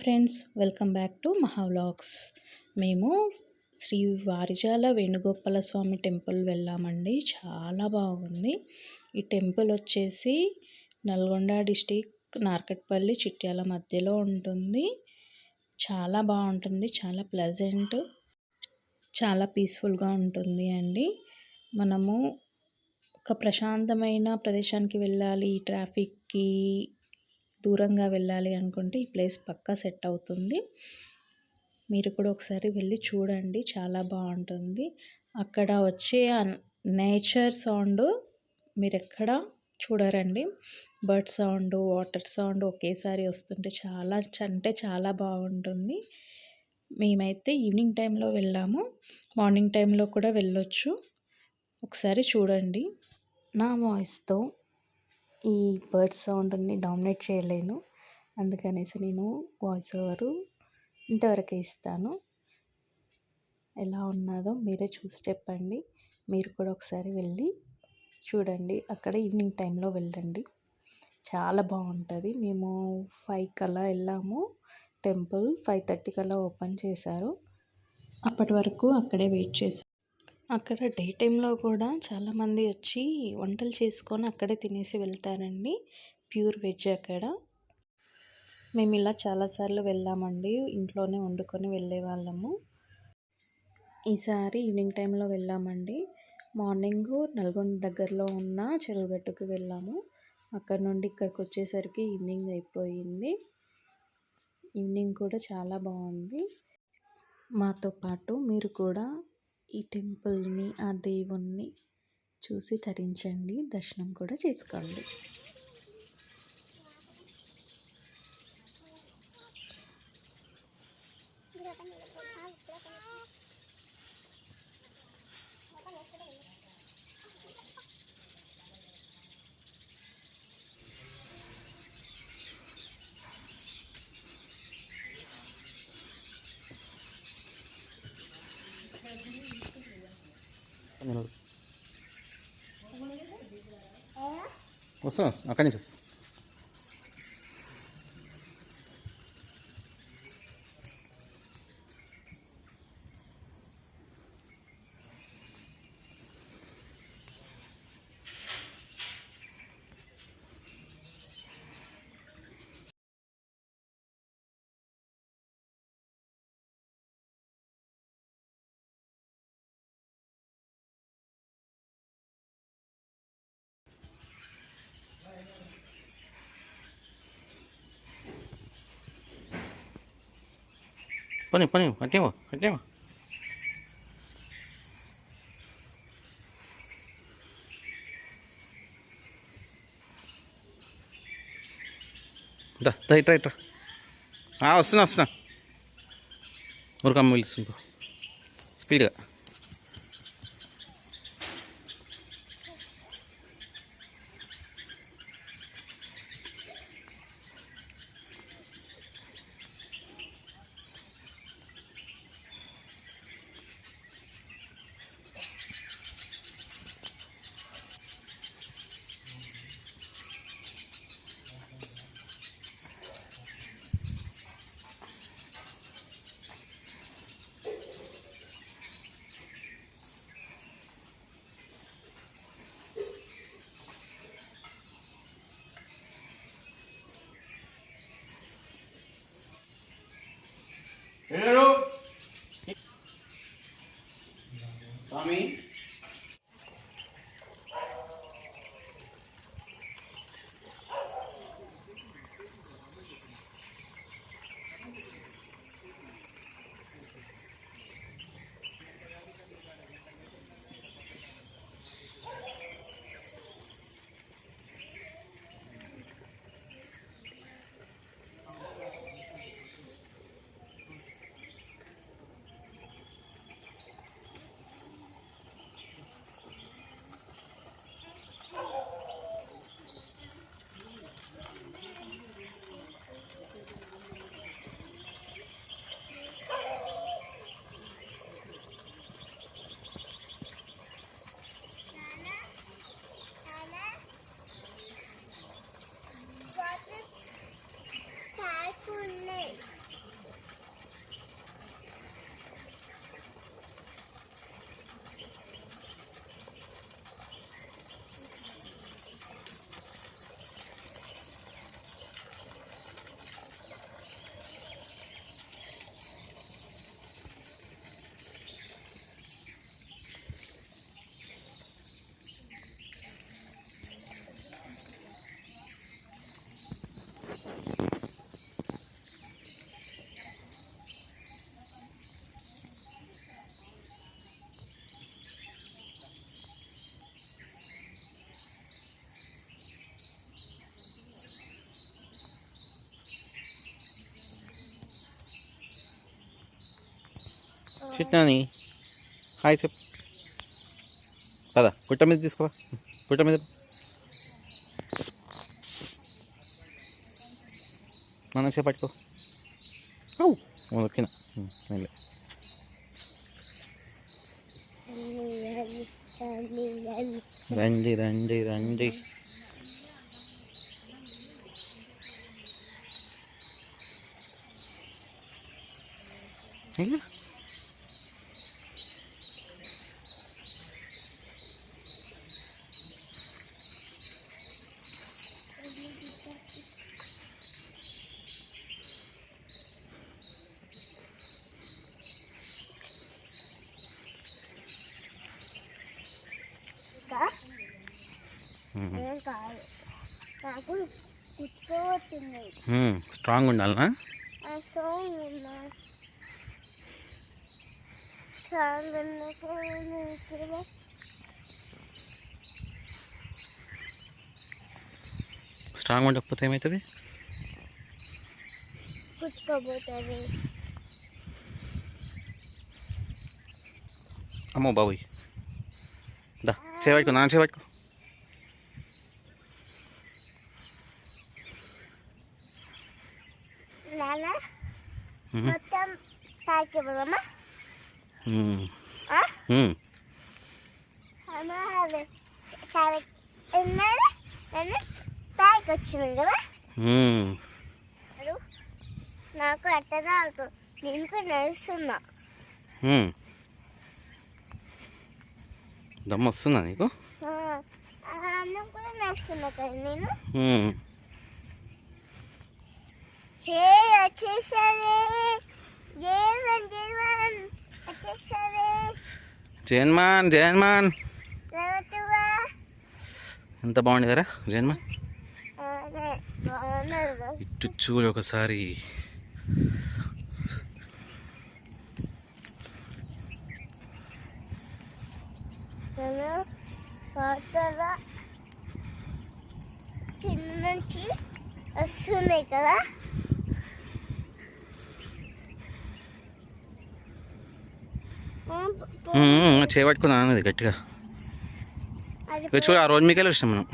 Friends welcome back to Mahavlogs మేము శ్రీ వారిజాల వేణుగోపాల స్వామి temple వెళ్ళామండి. చాలా బాగుంది. ఈ టెంపుల్ వచ్చేసి నల్గొండ డిస్టిక్ నార్కట్పల్లి చిట్యాల మధ్యలో ఉంటుంది. చాలా బాగుంటుంది. చాలా ప్లెజెంట్ చాలా పీస్ఫుల్గా ఉంటుంది అండి. మనము ఒక ప్రశాంతమైన ప్రదేశానికి వెళ్ళాలి. ఈ ట్రాఫిక్కి దూరంగా వెళ్ళాలి అనుకుంటే ఈ ప్లేస్ పక్కా సెట్ అవుతుంది. మీరు కూడా ఒకసారి వెళ్ళి చూడండి చాలా బాగుంటుంది. అక్కడ వచ్చే నేచర్ సౌండ్ మీరు ఎక్కడ చూడరండి. బర్డ్ సౌండ్ వాటర్ సౌండ్ ఒకేసారి వస్తుంటే చాలా అంటే చాలా బాగుంటుంది. మేమైతే ఈవినింగ్ టైంలో వెళ్ళాము. మార్నింగ్ టైంలో కూడా వెళ్ళొచ్చు. ఒకసారి చూడండి. నా వాయిస్తో ఈ బర్డ్ సౌండ్ని డామినేట్ చేయలేను. అందుకనేసి నేను వాయిస్ ఓవరు ఇంతవరకే ఇస్తాను. ఎలా ఉన్నదో మీరే చూసి చెప్పండి. మీరు కూడా ఒకసారి వెళ్ళి చూడండి. అక్కడ ఈవినింగ్ టైంలో వెళ్ళండి. చాలా బాగుంటుంది. మేము ఫైవ్ కల్లా వెళ్ళాము. టెంపుల్ ఫైవ్ థర్టీ కల్లా ఓపెన్ చేశారు. అప్పటి వరకు అక్కడే వెయిట్ చేసాం అక్కడ డే టైంలో కూడా చాలామంది వచ్చి వంటలు చేసుకొని అక్కడే తినేసి వెళ్తారండి. ప్యూర్ వెజ్ అక్కడ. మేము ఇలా చాలాసార్లు వెళ్ళామండి. ఇంట్లోనే వండుకొని వెళ్ళే వాళ్ళము. ఈసారి ఈవినింగ్ టైంలో వెళ్ళామండి. మార్నింగ్ నల్గొండ దగ్గరలో ఉన్న చెరువుగట్టుకు వెళ్ళాము. అక్కడ నుండి ఇక్కడికి వచ్చేసరికి ఈవినింగ్ అయిపోయింది. ఈవినింగ్ కూడా చాలా బాగుంది. మాతో పాటు మీరు కూడా ఈ టెంపుల్ని ఆ దేవుణ్ణి చూసి తరించండి దర్శనం కూడా చేసుకోండి. వస్తున్నా అక్కడి నుంచి వస్తా పని పని అట్టేవా అట్టేవా దా దా ఇట్రా ఇట్రా. వస్తున్నా వస్తున్నా. ఊరికమ్మ పిలుస్తుంది స్పీడ్గా స్వామి चिटनी हाई चप पद पुट मीद पुट मीद సేపు పట్టుకో. ఓకేనా వెళ్ళి. రండి రండి రండి. ఇంకా ఏం కాదు నాకు కుచ్చుకోబోతుంది స్ట్రాంగ్ ఉండాలనా? సాంగ్ ఉన్నప్పుడు స్ట్రాంగ్ ఉండకపోతే ఏమవుతుంది కుచ్చుకోబోతుంది. అమ్మో బాబోయ్. దా చేపట్టుకో నాన్న చేపట్టుకో తాతకి పోదామా చాలా తాయికి వచ్చినాం కదా? నాకు అట్టదా అవుతూ నేను కూడా నడుస్తున్నా. దమ్మ వస్తుందా నీకు? అన్నం కూడా నడుస్తున్నా కదా నేను? హే వచ్చేసానే జయన్మాన్ జయన్మాన్. ఎంత బాగుంది కదా జయన్మాన్. ఇటు చూడు ఒకసారి. కింద నుంచి వస్తున్నాయి కదా. చేపట్టుకున్నాను అది గట్టిగా చూడు ఆ రోజు మీకెళ్ళి వచ్చాం మనం.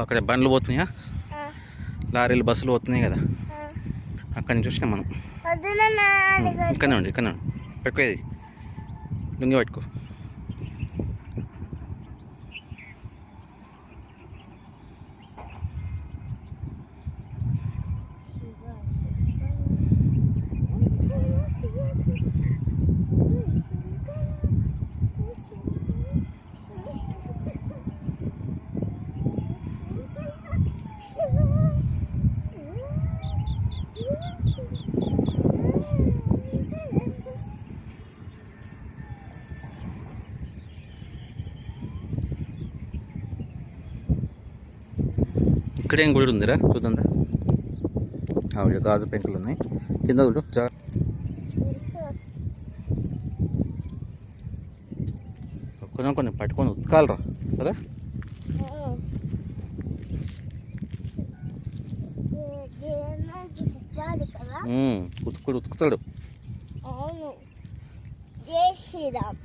అక్కడ బండ్లు పోతున్నాయా? లారీలు బస్సులు పోతున్నాయి కదా. అక్కడి నుంచి చూసినాం మనం. ఇక్కడనే ఉండి ఇక్కడనే పెట్టుకోది లుంగి పట్టుకో. ఇక్కడేం గుడి ఉందిరా? చూద్దా ఆవిడ గాజు పెంకులు ఉన్నాయి. కింద జా. కొంచెం కొన్ని పట్టుకొని ఉతకాలరా కదా. ఉతుకుడు ఉతుకుతాడు. అవును జై శ్రీరామ్.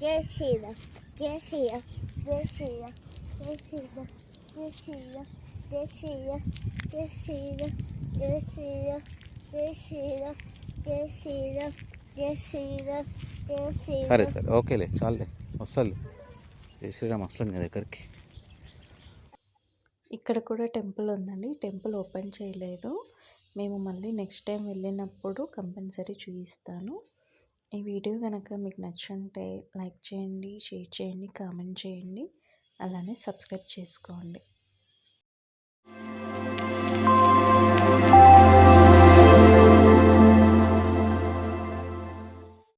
జై శ్రీరామ్ జై శ్రీరామ్ జై శ్రీరామ్. జై శ్రీరామ్ జై శ్రీరామ్ జై శ్రీరామ్ జై శ్రీరామ్ జై సరే. సరే. ఓకేలే చాలులే. వస్తాలే. జై శ్రీరామ్ అసలు నీ దగ్గరికి. ఇక్కడ కూడా టెంపుల్ ఉందండి. టెంపుల్ ఓపెన్ చేయలేదు. మేము మళ్ళీ నెక్స్ట్ టైం వెళ్ళినప్పుడు కంపల్సరీ చూపిస్తాను. ఈ వీడియో కనుక మీకు నచ్చుంటే లైక్ చేయండి షేర్ చేయండి కామెంట్ చేయండి. అలానే సబ్స్క్రైబ్ చేసుకోండి.